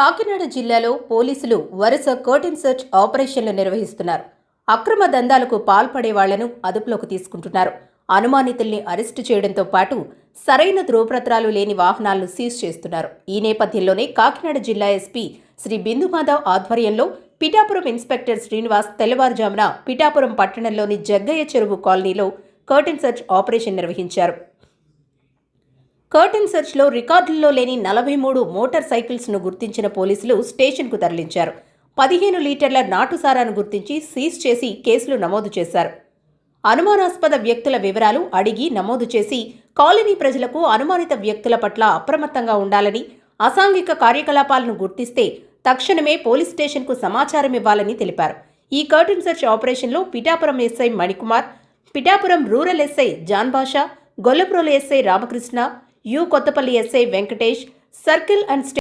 కాకినాడ జిల్లాలో పోలీసులు వరుస కర్టెన్ సెర్చ్ ఆపరేషన్లు నిర్వహిస్తున్నారు. అక్రమ దందాలకు పాల్పడే వాళ్ళను అదుపులోకి తీసుకుంటున్నారు. అనుమానితుల్ని అరెస్టు చేయడంతో పాటు సరైన ధ్రువపత్రాలు లేని వాహనాలను సీజ్ చేస్తున్నారు. ఈ నేపథ్యంలోనే కాకినాడ జిల్లా ఎస్పీ శ్రీ బిందుమాధవ్ ఆధ్వర్యంలో పిఠాపురం ఇన్స్పెక్టర్ శ్రీనివాస్ తెల్లవారుజామున పిఠాపురం పట్టణంలోని జగ్గయ్య చెరువు కాలనీలో కర్టెన్ సెర్చ్ ఆపరేషన్ నిర్వహించారు. కర్టెన్ సెర్చ్లో రికార్డుల్లో లేని నలభై మూడు మోటార్ సైకిల్స్ను గుర్తించిన పోలీసులు స్టేషన్కు తరలించారు. పదిహేను లీటర్ల నాటుసారాను గుర్తించి సీజ్ చేసి కేసులు నమోదు చేశారు. అనుమానాస్పద వ్యక్తుల వివరాలు అడిగి నమోదు చేసి కాలనీ ప్రజలకు అనుమానిత వ్యక్తుల పట్ల అప్రమత్తంగా ఉండాలని అసాంఘిక కార్యకలాపాలను గుర్తిస్తే తక్షణమే పోలీస్ స్టేషన్కు సమాచారం ఇవ్వాలని తెలిపారు. ఈ కర్టెన్ సెర్చ్ ఆపరేషన్లో Pithapuram SI Manikumar Pithapuram rural SI John Basha Gollaprolu SI Ramakrishna U Kothapalli SI Venkatesh circle and